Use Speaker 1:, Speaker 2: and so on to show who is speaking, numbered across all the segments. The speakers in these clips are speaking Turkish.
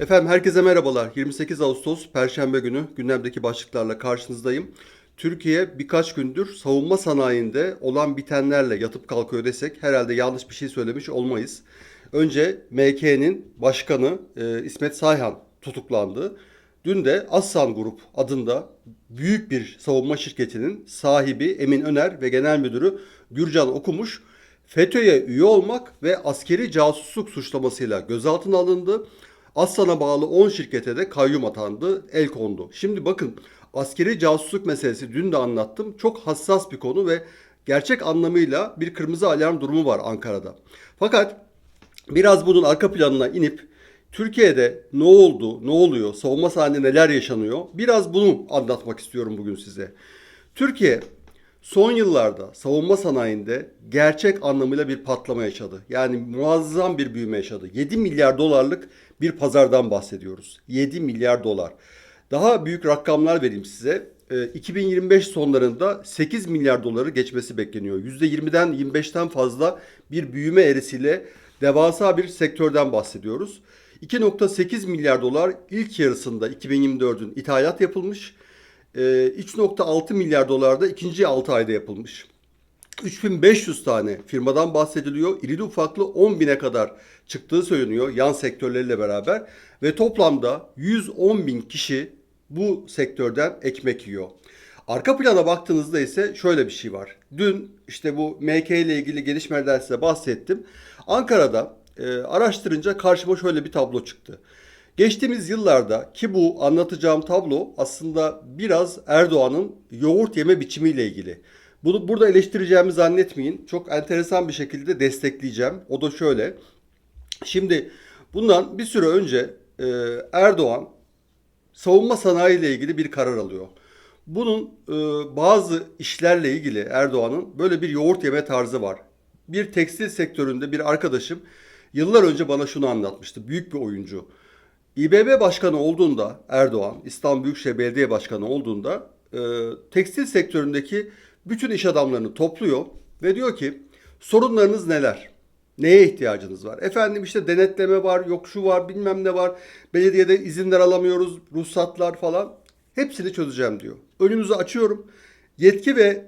Speaker 1: Efendim herkese merhabalar. 28 Ağustos Perşembe günü gündemdeki başlıklarla karşınızdayım. Türkiye birkaç gündür savunma sanayinde olan bitenlerle yatıp kalkıyor desek herhalde yanlış bir şey söylemiş olmayız. Önce MK'nin başkanı e, İsmet Sayhan tutuklandı. Dün de Aslan Grup adında büyük bir savunma şirketinin sahibi Emin Öner ve genel müdürü Gürcan Okumuş FETÖ'ye üye olmak ve askeri casusluk suçlamasıyla gözaltına alındı. Aslan'a bağlı 10 şirkete de kayyum atandı, el kondu. Şimdi bakın askeri casusluk meselesi dün de anlattım. Çok hassas bir konu ve gerçek anlamıyla bir kırmızı alarm durumu var Ankara'da. Fakat biraz bunun arka planına inip Türkiye'de ne oldu, ne oluyor, savunma sanayinde neler yaşanıyor biraz bunu anlatmak istiyorum bugün size. Türkiye son yıllarda savunma sanayinde gerçek anlamıyla bir patlama yaşadı. Yani muazzam bir büyüme yaşadı. 7 milyar dolarlık bir pazardan bahsediyoruz. 7 milyar dolar. Daha büyük rakamlar vereyim size. Ee, 2025 sonlarında 8 milyar doları geçmesi bekleniyor. %20'den 25'ten fazla bir büyüme eğrisiyle devasa bir sektörden bahsediyoruz. 2.8 milyar dolar ilk yarısında 2024'ün ithalat yapılmış. Ee, 3.6 milyar dolar da ikinci 6 ayda yapılmış. 3500 tane firmadan bahsediliyor. İrili ufaklı 10 bine kadar çıktığı söyleniyor yan sektörleriyle beraber. Ve toplamda 110 bin kişi bu sektörden ekmek yiyor. Arka plana baktığınızda ise şöyle bir şey var. Dün işte bu MK ile ilgili gelişmelerden size bahsettim. Ankara'da e, araştırınca karşıma şöyle bir tablo çıktı. Geçtiğimiz yıllarda ki bu anlatacağım tablo aslında biraz Erdoğan'ın yoğurt yeme biçimiyle ilgili. Bunu burada eleştireceğimi zannetmeyin. Çok enteresan bir şekilde destekleyeceğim. O da şöyle. Şimdi bundan bir süre önce e, Erdoğan savunma sanayi ile ilgili bir karar alıyor. Bunun e, bazı işlerle ilgili Erdoğan'ın böyle bir yoğurt yeme tarzı var. Bir tekstil sektöründe bir arkadaşım yıllar önce bana şunu anlatmıştı. Büyük bir oyuncu. İBB Başkanı olduğunda Erdoğan, İstanbul Büyükşehir Belediye Başkanı olduğunda e, tekstil sektöründeki bütün iş adamlarını topluyor ve diyor ki sorunlarınız neler? Neye ihtiyacınız var? Efendim işte denetleme var, yok şu var, bilmem ne var. Belediyede izinler alamıyoruz, ruhsatlar falan. Hepsini çözeceğim diyor. Önünüzü açıyorum. Yetki ve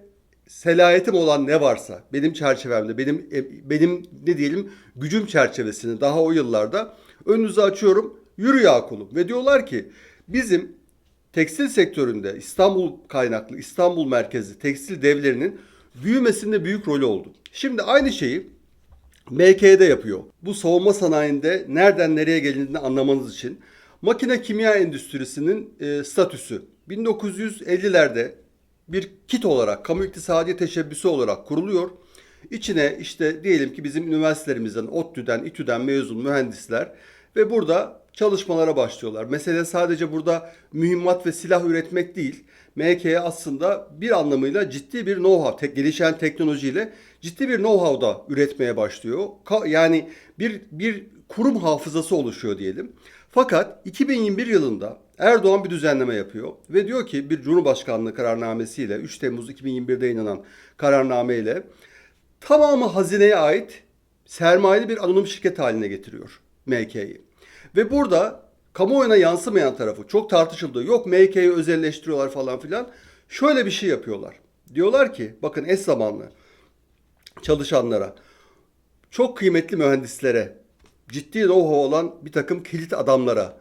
Speaker 1: selahiyetim olan ne varsa benim çerçevemde, benim e, benim ne diyelim gücüm çerçevesini daha o yıllarda önünüzü açıyorum. Yürü ya kulum. Ve diyorlar ki bizim tekstil sektöründe İstanbul kaynaklı, İstanbul merkezli tekstil devlerinin büyümesinde büyük rolü oldu. Şimdi aynı şeyi MK'de yapıyor. Bu savunma sanayinde nereden nereye gelindiğini anlamanız için makine kimya endüstrisinin e, statüsü 1950'lerde bir kit olarak, kamu iktisadi teşebbüsü olarak kuruluyor. İçine işte diyelim ki bizim üniversitelerimizden, ODTÜ'den, İTÜ'den mezun mühendisler ve burada çalışmalara başlıyorlar. Mesele sadece burada mühimmat ve silah üretmek değil. MK'ye aslında bir anlamıyla ciddi bir know-how, tek, gelişen teknolojiyle ciddi bir know-how da üretmeye başlıyor. Ka- yani bir bir kurum hafızası oluşuyor diyelim. Fakat 2021 yılında Erdoğan bir düzenleme yapıyor ve diyor ki bir Cumhurbaşkanlığı kararnamesiyle 3 Temmuz 2021'de yayınlanan kararnameyle tamamı hazineye ait sermayeli bir anonim şirket haline getiriyor MK'yi. Ve burada kamuoyuna yansımayan tarafı çok tartışıldı. Yok MK'yi özelleştiriyorlar falan filan. Şöyle bir şey yapıyorlar. Diyorlar ki bakın eş zamanlı çalışanlara, çok kıymetli mühendislere, ciddi know-how olan bir takım kilit adamlara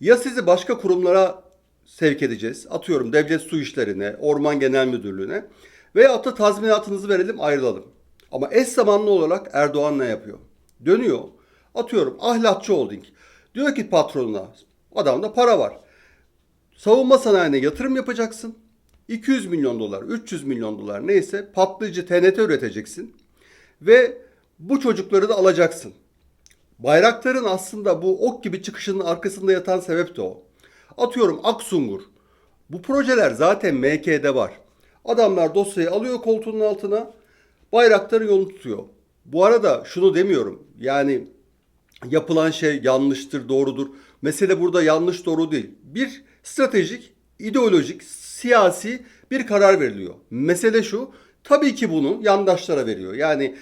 Speaker 1: ya sizi başka kurumlara sevk edeceğiz. Atıyorum devlet su işlerine, orman genel müdürlüğüne veya da tazminatınızı verelim ayrılalım. Ama eş zamanlı olarak Erdoğan ne yapıyor? Dönüyor. Atıyorum Ahlatçı Holding. Diyor ki patronuna adamda para var. Savunma sanayine yatırım yapacaksın. 200 milyon dolar, 300 milyon dolar neyse patlayıcı TNT üreteceksin. Ve bu çocukları da alacaksın. Bayraktar'ın aslında bu ok gibi çıkışının arkasında yatan sebep de o. Atıyorum Aksungur. Bu projeler zaten MK'de var. Adamlar dosyayı alıyor koltuğunun altına. Bayraktar'ı yolunu tutuyor. Bu arada şunu demiyorum. Yani yapılan şey yanlıştır, doğrudur. Mesele burada yanlış doğru değil. Bir stratejik, ideolojik, siyasi bir karar veriliyor. Mesele şu. Tabii ki bunu yandaşlara veriyor. Yani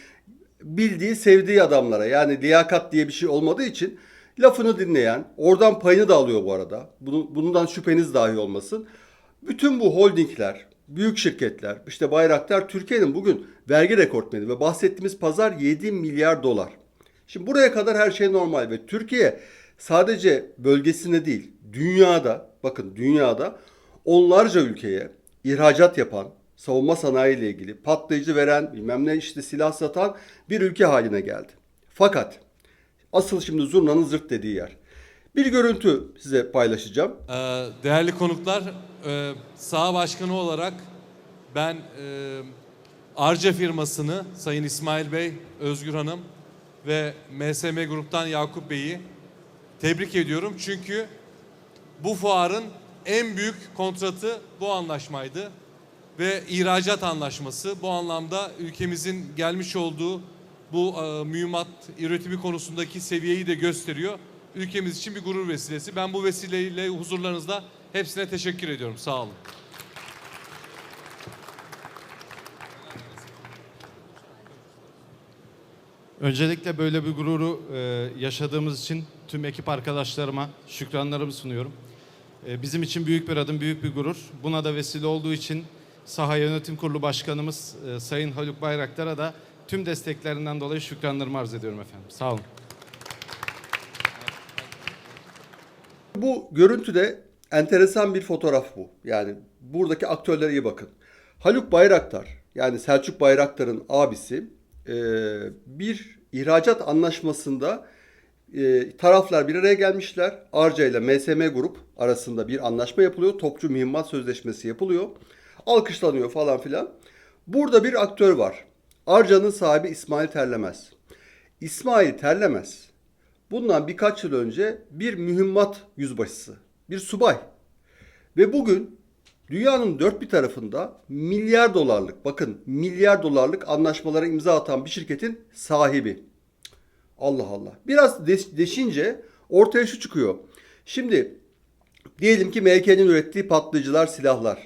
Speaker 1: bildiği, sevdiği adamlara yani liyakat diye bir şey olmadığı için lafını dinleyen, oradan payını da alıyor bu arada. Bunu, bundan şüpheniz dahi olmasın. Bütün bu holdingler, büyük şirketler, işte Bayraktar Türkiye'nin bugün vergi rekortmeni ve bahsettiğimiz pazar 7 milyar dolar. Şimdi buraya kadar her şey normal ve Türkiye sadece bölgesinde değil, dünyada, bakın dünyada onlarca ülkeye ihracat yapan, savunma sanayi ile ilgili patlayıcı veren, bilmem ne işte silah satan bir ülke haline geldi. Fakat asıl şimdi zurnanın zırt dediği yer. Bir görüntü size paylaşacağım.
Speaker 2: Ee, Değerli konuklar, e, saha başkanı olarak ben e, Arca firmasını Sayın İsmail Bey, Özgür Hanım ve MSM Grup'tan Yakup Bey'i tebrik ediyorum. Çünkü bu fuarın en büyük kontratı bu anlaşmaydı ve ihracat anlaşması. Bu anlamda ülkemizin gelmiş olduğu bu e, mühimmat üretimi konusundaki seviyeyi de gösteriyor. Ülkemiz için bir gurur vesilesi. Ben bu vesileyle huzurlarınızda hepsine teşekkür ediyorum. Sağ olun.
Speaker 3: Öncelikle böyle bir gururu e, yaşadığımız için tüm ekip arkadaşlarıma şükranlarımı sunuyorum. E, bizim için büyük bir adım, büyük bir gurur. Buna da vesile olduğu için Saha Yönetim Kurulu Başkanımız e, Sayın Haluk Bayraktar'a da tüm desteklerinden dolayı şükranlarımı arz ediyorum efendim. Sağ olun.
Speaker 1: Bu görüntüde enteresan bir fotoğraf bu. Yani buradaki aktörlere iyi bakın. Haluk Bayraktar yani Selçuk Bayraktar'ın abisi e, bir ihracat anlaşmasında e, taraflar bir araya gelmişler. Arca ile MSM Grup arasında bir anlaşma yapılıyor. Topçu mühimmat sözleşmesi yapılıyor. Alkışlanıyor falan filan. Burada bir aktör var. Arca'nın sahibi İsmail Terlemez. İsmail Terlemez bundan birkaç yıl önce bir mühimmat yüzbaşısı, bir subay. Ve bugün dünyanın dört bir tarafında milyar dolarlık, bakın milyar dolarlık anlaşmalara imza atan bir şirketin sahibi. Allah Allah. Biraz deş- deşince ortaya şu çıkıyor. Şimdi diyelim ki MK'nin ürettiği patlayıcılar, silahlar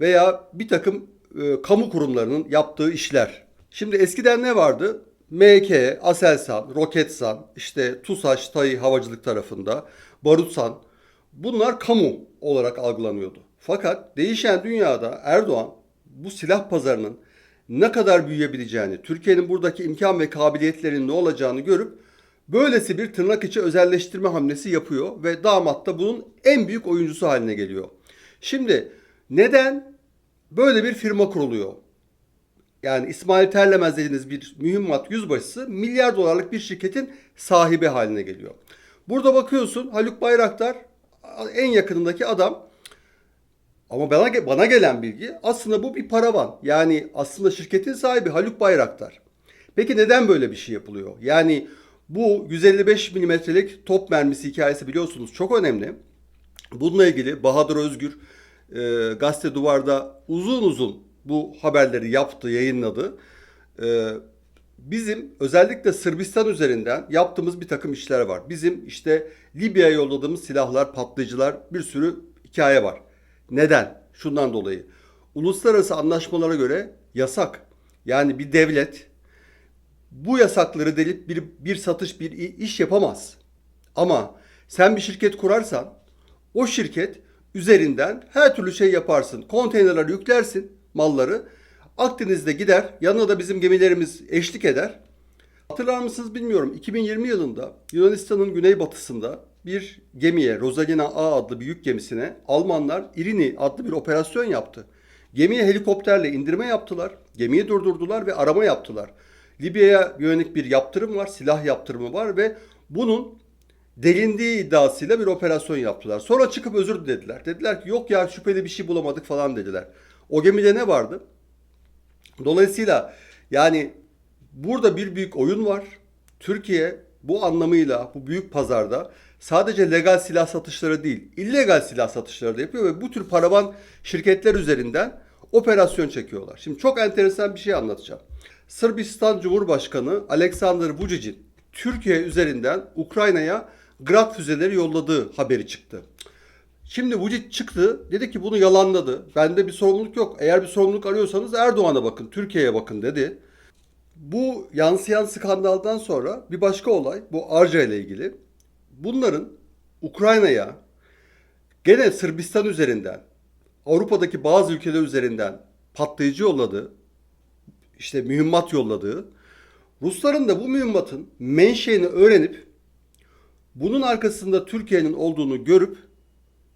Speaker 1: veya bir takım e, kamu kurumlarının yaptığı işler. Şimdi eskiden ne vardı? MK, Aselsan, Roketsan, işte TUSAŞ, TAİ havacılık tarafında, Barutsan bunlar kamu olarak algılanıyordu. Fakat değişen dünyada Erdoğan bu silah pazarının ne kadar büyüyebileceğini, Türkiye'nin buradaki imkan ve kabiliyetlerinin ne olacağını görüp böylesi bir tırnak içi özelleştirme hamlesi yapıyor ve damat da bunun en büyük oyuncusu haline geliyor. Şimdi neden böyle bir firma kuruluyor? Yani İsmail Terlemez dediğiniz bir mühimmat yüzbaşısı milyar dolarlık bir şirketin sahibi haline geliyor. Burada bakıyorsun Haluk Bayraktar en yakınındaki adam ama bana, bana gelen bilgi aslında bu bir paravan. Yani aslında şirketin sahibi Haluk Bayraktar. Peki neden böyle bir şey yapılıyor? Yani bu 155 milimetrelik top mermisi hikayesi biliyorsunuz çok önemli. Bununla ilgili Bahadır Özgür e, Gazete Duvar'da uzun uzun bu haberleri yaptı, yayınladı. E, bizim özellikle Sırbistan üzerinden yaptığımız bir takım işler var. Bizim işte Libya'ya yolladığımız silahlar, patlayıcılar bir sürü hikaye var. Neden? Şundan dolayı. Uluslararası anlaşmalara göre yasak. Yani bir devlet bu yasakları delip bir, bir satış, bir iş yapamaz. Ama sen bir şirket kurarsan o şirket üzerinden her türlü şey yaparsın. Konteynerler yüklersin malları. Akdeniz'de gider. Yanına da bizim gemilerimiz eşlik eder. Hatırlar mısınız bilmiyorum. 2020 yılında Yunanistan'ın güneybatısında bir gemiye, Rosalina A adlı bir yük gemisine Almanlar Irini adlı bir operasyon yaptı. Gemiye helikopterle indirme yaptılar. Gemiyi durdurdular ve arama yaptılar. Libya'ya yönelik bir yaptırım var, silah yaptırımı var ve bunun delindiği iddiasıyla bir operasyon yaptılar. Sonra çıkıp özür dilediler. Dediler ki yok ya şüpheli bir şey bulamadık falan dediler. O gemide ne vardı? Dolayısıyla yani burada bir büyük oyun var. Türkiye bu anlamıyla bu büyük pazarda sadece legal silah satışları değil, illegal silah satışları da yapıyor ve bu tür paravan şirketler üzerinden operasyon çekiyorlar. Şimdi çok enteresan bir şey anlatacağım. Sırbistan Cumhurbaşkanı Aleksandr Vucic'in Türkiye üzerinden Ukrayna'ya Grad füzeleri yolladığı haberi çıktı. Şimdi Vucic çıktı dedi ki bunu yalanladı. Bende bir sorumluluk yok. Eğer bir sorumluluk arıyorsanız Erdoğan'a bakın, Türkiye'ye bakın dedi. Bu yansıyan skandaldan sonra bir başka olay bu Arca ile ilgili. bunların Ukrayna'ya gene Sırbistan üzerinden Avrupa'daki bazı ülkeler üzerinden patlayıcı yolladığı işte mühimmat yolladığı Rusların da bu mühimmatın menşeini öğrenip bunun arkasında Türkiye'nin olduğunu görüp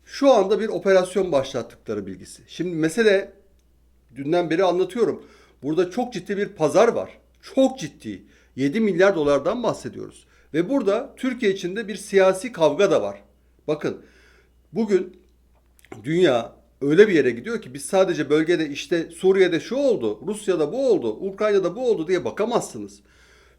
Speaker 1: şu anda bir operasyon başlattıkları bilgisi. Şimdi mesele dünden beri anlatıyorum. Burada çok ciddi bir pazar var. Çok ciddi. 7 milyar dolardan bahsediyoruz. Ve burada Türkiye içinde bir siyasi kavga da var. Bakın bugün dünya öyle bir yere gidiyor ki biz sadece bölgede işte Suriye'de şu oldu, Rusya'da bu oldu, Ukrayna'da bu oldu diye bakamazsınız.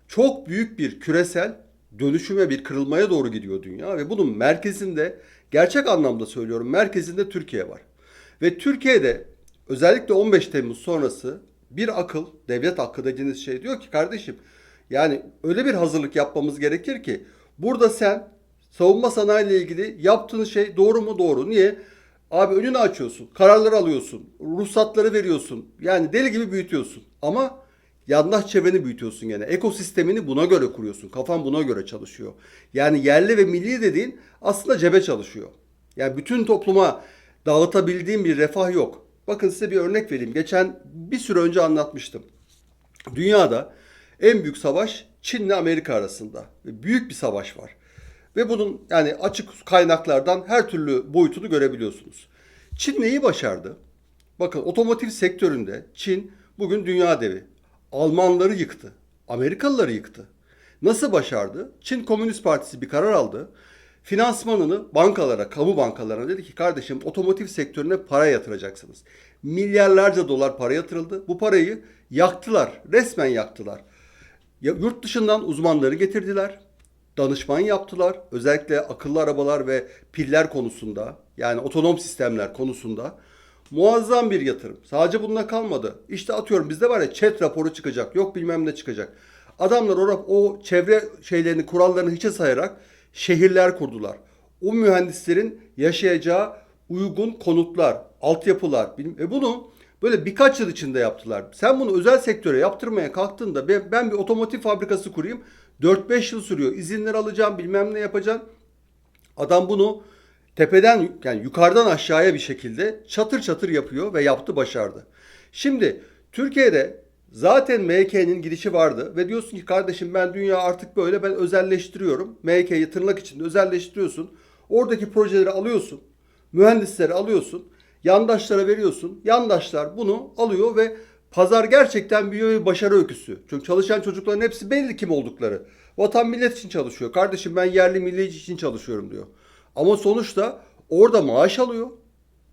Speaker 1: Çok büyük bir küresel dönüşüme bir kırılmaya doğru gidiyor dünya ve bunun merkezinde gerçek anlamda söylüyorum merkezinde Türkiye var. Ve Türkiye'de özellikle 15 Temmuz sonrası bir akıl, devlet aklı dediğiniz şey diyor ki kardeşim yani öyle bir hazırlık yapmamız gerekir ki burada sen savunma sanayi ile ilgili yaptığın şey doğru mu doğru. Niye? Abi önünü açıyorsun, kararlar alıyorsun, ruhsatları veriyorsun. Yani deli gibi büyütüyorsun. Ama yandaş çevreni büyütüyorsun gene. Ekosistemini buna göre kuruyorsun. Kafan buna göre çalışıyor. Yani yerli ve milli dediğin aslında cebe çalışıyor. Yani bütün topluma dağıtabildiğim bir refah yok. Bakın size bir örnek vereyim. Geçen bir süre önce anlatmıştım. Dünyada en büyük savaş Çin ile Amerika arasında. Büyük bir savaş var. Ve bunun yani açık kaynaklardan her türlü boyutunu görebiliyorsunuz. Çin neyi başardı? Bakın otomotiv sektöründe Çin bugün dünya devi. Almanları yıktı. Amerikalıları yıktı. Nasıl başardı? Çin Komünist Partisi bir karar aldı. Finansmanını bankalara, kamu bankalarına dedi ki kardeşim otomotiv sektörüne para yatıracaksınız. Milyarlarca dolar para yatırıldı. Bu parayı yaktılar. Resmen yaktılar. Ya, yurt dışından uzmanları getirdiler. Danışman yaptılar. Özellikle akıllı arabalar ve piller konusunda yani otonom sistemler konusunda muazzam bir yatırım. Sadece bununla kalmadı. İşte atıyorum bizde var ya chat raporu çıkacak. Yok bilmem ne çıkacak. Adamlar o, o çevre şeylerini, kurallarını hiçe sayarak şehirler kurdular. O mühendislerin yaşayacağı uygun konutlar, altyapılar. bilim- Ve bunu böyle birkaç yıl içinde yaptılar. Sen bunu özel sektöre yaptırmaya kalktığında ben, ben bir otomotiv fabrikası kurayım. 4-5 yıl sürüyor. İzinler alacağım, bilmem ne yapacağım. Adam bunu tepeden yani yukarıdan aşağıya bir şekilde çatır çatır yapıyor ve yaptı başardı. Şimdi Türkiye'de zaten MK'nin gidişi vardı ve diyorsun ki kardeşim ben dünya artık böyle ben özelleştiriyorum. MK'yi tırnak içinde özelleştiriyorsun. Oradaki projeleri alıyorsun. Mühendisleri alıyorsun. Yandaşlara veriyorsun. Yandaşlar bunu alıyor ve pazar gerçekten büyüyor bir başarı öyküsü. Çünkü çalışan çocukların hepsi belli kim oldukları. Vatan millet için çalışıyor. Kardeşim ben yerli milli için çalışıyorum diyor. Ama sonuçta orada maaş alıyor.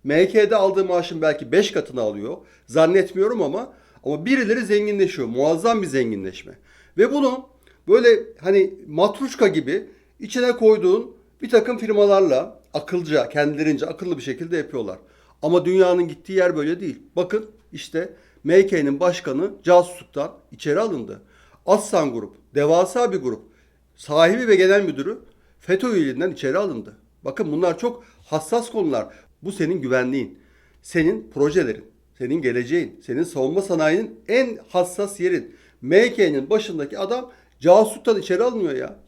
Speaker 1: MK'de aldığı maaşın belki 5 katını alıyor. Zannetmiyorum ama ama birileri zenginleşiyor. Muazzam bir zenginleşme. Ve bunu böyle hani matruşka gibi içine koyduğun bir takım firmalarla akılca, kendilerince akıllı bir şekilde yapıyorlar. Ama dünyanın gittiği yer böyle değil. Bakın işte MK'nin başkanı casusluktan içeri alındı. Aslan Grup, devasa bir grup. Sahibi ve genel müdürü FETÖ üyeliğinden içeri alındı. Bakın bunlar çok hassas konular. Bu senin güvenliğin, senin projelerin, senin geleceğin, senin savunma sanayinin en hassas yerin. MK'nin başındaki adam casusluktan içeri alınıyor ya.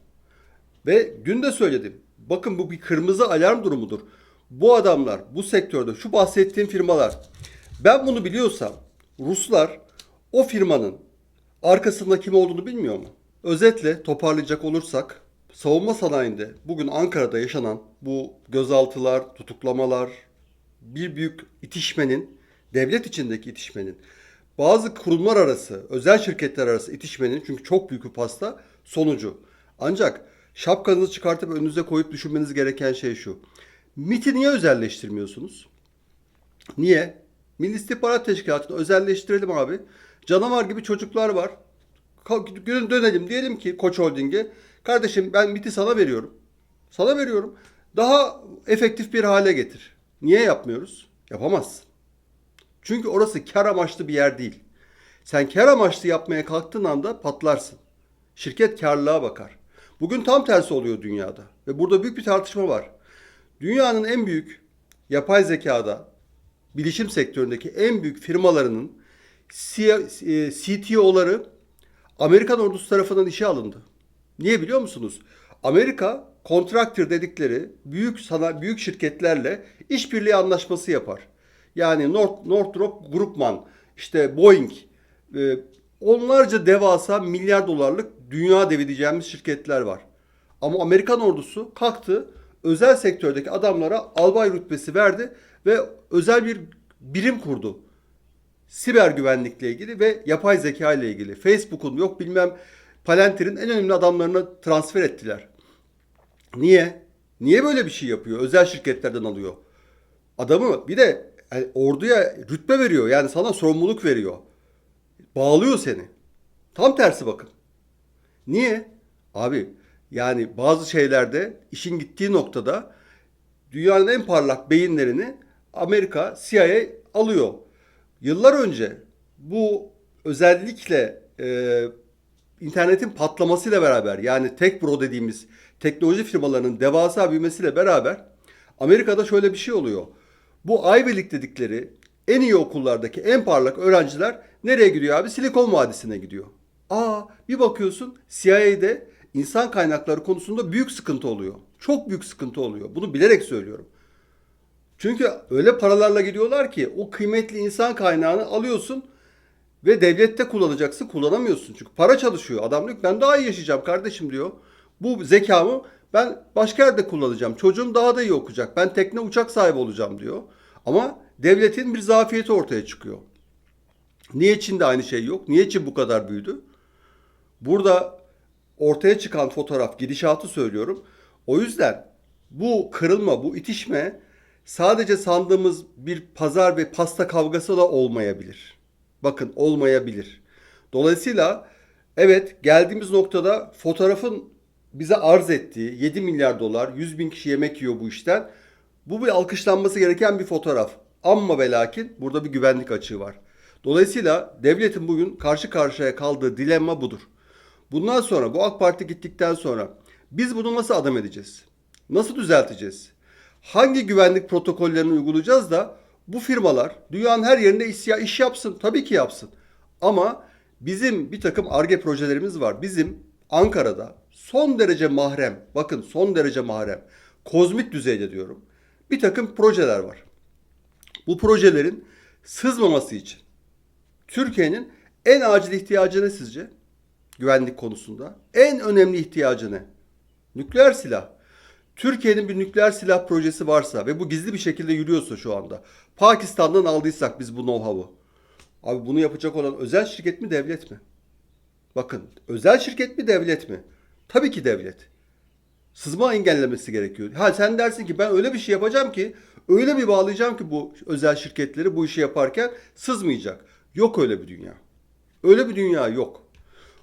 Speaker 1: Ve dün de söyledim. Bakın bu bir kırmızı alarm durumudur. Bu adamlar bu sektörde şu bahsettiğim firmalar ben bunu biliyorsam Ruslar o firmanın arkasında kim olduğunu bilmiyor mu? Özetle toparlayacak olursak savunma sanayinde bugün Ankara'da yaşanan bu gözaltılar, tutuklamalar, bir büyük itişmenin, devlet içindeki itişmenin, bazı kurumlar arası, özel şirketler arası itişmenin çünkü çok büyük bir pasta sonucu. Ancak şapkanızı çıkartıp önünüze koyup düşünmeniz gereken şey şu. MIT'i niye özelleştirmiyorsunuz? Niye? Milli İstihbarat Teşkilatı'nı özelleştirelim abi. Canavar gibi çocuklar var. Dön- Dönelim diyelim ki Koç Holding'e. Kardeşim ben MIT'i sana veriyorum. Sana veriyorum. Daha efektif bir hale getir. Niye yapmıyoruz? Yapamazsın. Çünkü orası kar amaçlı bir yer değil. Sen kar amaçlı yapmaya kalktığın anda patlarsın. Şirket karlılığa bakar. Bugün tam tersi oluyor dünyada. Ve burada büyük bir tartışma var. Dünyanın en büyük yapay zekada, bilişim sektöründeki en büyük firmalarının e, CTO'ları Amerikan ordusu tarafından işe alındı. Niye biliyor musunuz? Amerika kontraktör dedikleri büyük sana büyük şirketlerle işbirliği anlaşması yapar. Yani North, Northrop Grumman, işte Boeing, e, onlarca devasa milyar dolarlık dünya devi diyeceğimiz şirketler var. Ama Amerikan ordusu kalktı özel sektördeki adamlara albay rütbesi verdi ve özel bir birim kurdu. Siber güvenlikle ilgili ve yapay zeka ile ilgili. Facebook'un yok bilmem Palantir'in en önemli adamlarını transfer ettiler. Niye? Niye böyle bir şey yapıyor? Özel şirketlerden alıyor. Adamı bir de yani orduya rütbe veriyor. Yani sana sorumluluk veriyor. Bağlıyor seni. Tam tersi bakın. Niye? Abi yani bazı şeylerde işin gittiği noktada dünyanın en parlak beyinlerini Amerika CIA alıyor. Yıllar önce bu özellikle e, internetin patlamasıyla beraber yani Tech Bro dediğimiz teknoloji firmalarının devasa büyümesiyle beraber Amerika'da şöyle bir şey oluyor. Bu Ivy League dedikleri en iyi okullardaki en parlak öğrenciler nereye gidiyor abi? Silikon Vadisi'ne gidiyor. Aa bir bakıyorsun CIA'de insan kaynakları konusunda büyük sıkıntı oluyor. Çok büyük sıkıntı oluyor. Bunu bilerek söylüyorum. Çünkü öyle paralarla gidiyorlar ki o kıymetli insan kaynağını alıyorsun ve devlette kullanacaksın kullanamıyorsun. Çünkü para çalışıyor. Adam diyor ben daha iyi yaşayacağım kardeşim diyor. Bu zekamı ben başka yerde kullanacağım. Çocuğum daha da iyi okuyacak. Ben tekne uçak sahibi olacağım diyor. Ama devletin bir zafiyeti ortaya çıkıyor. Niye Çin'de aynı şey yok? Niye Çin bu kadar büyüdü? Burada ortaya çıkan fotoğraf gidişatı söylüyorum. O yüzden bu kırılma, bu itişme sadece sandığımız bir pazar ve pasta kavgası da olmayabilir. Bakın olmayabilir. Dolayısıyla evet geldiğimiz noktada fotoğrafın bize arz ettiği 7 milyar dolar 100 bin kişi yemek yiyor bu işten. Bu bir alkışlanması gereken bir fotoğraf. Amma ve lakin burada bir güvenlik açığı var. Dolayısıyla devletin bugün karşı karşıya kaldığı dilemma budur. Bundan sonra bu AK Parti gittikten sonra biz bunu nasıl adam edeceğiz? Nasıl düzelteceğiz? Hangi güvenlik protokollerini uygulayacağız da bu firmalar dünyanın her yerinde iş, iş yapsın. Tabii ki yapsın. Ama bizim bir takım ARGE projelerimiz var. Bizim Ankara'da son derece mahrem, bakın son derece mahrem, kozmik düzeyde diyorum. Bir takım projeler var. Bu projelerin sızmaması için Türkiye'nin en acil ihtiyacı ne sizce? Güvenlik konusunda. En önemli ihtiyacı ne? Nükleer silah. Türkiye'nin bir nükleer silah projesi varsa ve bu gizli bir şekilde yürüyorsa şu anda. Pakistan'dan aldıysak biz bu know-how'u. Abi bunu yapacak olan özel şirket mi devlet mi? Bakın özel şirket mi devlet mi? Tabii ki devlet. Sızma engellemesi gerekiyor. Ha sen dersin ki ben öyle bir şey yapacağım ki öyle bir bağlayacağım ki bu özel şirketleri bu işi yaparken sızmayacak. Yok öyle bir dünya. Öyle bir dünya yok.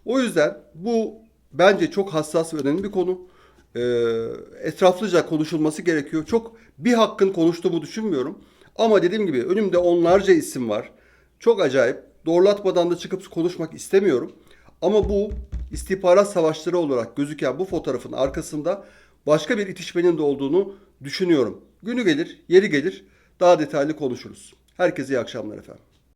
Speaker 1: O yüzden bu bence çok hassas ve önemli bir konu. Ee, etraflıca konuşulması gerekiyor. Çok bir hakkın konuştuğumu düşünmüyorum. Ama dediğim gibi önümde onlarca isim var. Çok acayip. Doğrulatmadan da çıkıp konuşmak istemiyorum. Ama bu istihbarat savaşları olarak gözüken bu fotoğrafın arkasında başka bir itişmenin de olduğunu düşünüyorum. Günü gelir, yeri gelir daha detaylı konuşuruz. Herkese iyi akşamlar efendim.